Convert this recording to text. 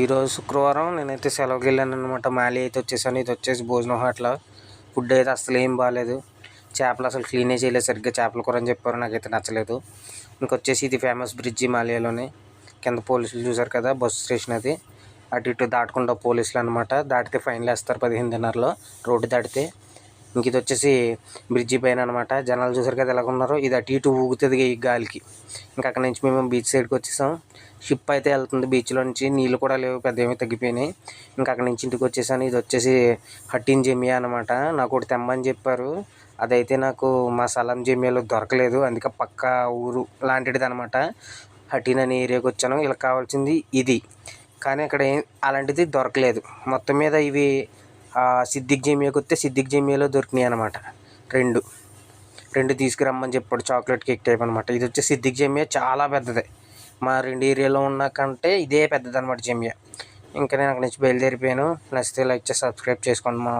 ఈరోజు శుక్రవారం నేనైతే సెలవుకి వెళ్ళాను అనమాట మాలి అయితే వచ్చేసాను. ఇది వచ్చేసి భోజనం హోటల్. ఫుడ్ అయితే అసలు ఏం బాగాలేదు చేపలు అసలు క్లీనే చేయలేదు. సరిగ్గా చేపల కూర అని చెప్పారు. నాకైతే నచ్చలేదు. ఇంకొచ్చేసి ఇది ఫేమస్ బ్రిడ్జి మాలియాలోనే కింద పోలీసులు చూసారు కదా బస్సు స్టేషన్ అది. అటు ఇటు దాటకుండా పోలీసులు అనమాట దాటితే ఫైన్లు వేస్తారు పదిహేను రోడ్డు దాటితే. ఇంక ఇది వచ్చేసి బ్రిడ్జి పైన అనమాట జనాలు చూసారు కదా ఎలా ఉన్నారో ఇది అటు ఇటు ఊగుతుంది ఈ గాలికి. ఇంకా అక్కడ నుంచి మేము బీచ్ సైడ్కి వచ్చేసాం. షిప్ అయితే వెళ్తుంది. బీచ్లో నుంచి నీళ్ళు కూడా లేవు పెద్ద ఏమీ తగ్గిపోయినాయి. ఇంకా అక్కడ నుంచి ఇంటికి వచ్చేసాను. ఇది వచ్చేసి హట్టిన్ జమియా అనమాట నాకు ఒకటి తెమ్మని చెప్పారు. అదైతే నాకు మా సలం జమియాలో దొరకలేదు. అందుకే పక్క ఊరు లాంటిది అనమాట హటీన్ అనే ఏరియాకి వచ్చాను. ఇలా కావాల్సింది ఇది. కానీ అక్కడ అలాంటిది దొరకలేదు. మొత్తం మీద ఇవి సిద్దిక్ జమియాకి వస్తే సిద్దిక్ జమియాలో దొరికినాయి అనమాట రెండు. రెండు తీసుకురమ్మని చెప్పాడు. చాక్లెట్ కేక్ టైప్ అనమాట ఇది వచ్చి సిద్దిక్ జమియా చాలా పెద్దది. మా రెండు ఏరియాలో ఉన్న కంటే ఇదే పెద్దదనమాట అనమాట ఇంకా నేను అక్కడి నుంచి బయలుదేరిపోయాను. నచ్చితే లైక్ చేసి సబ్స్క్రైబ్ చేసుకోండి మా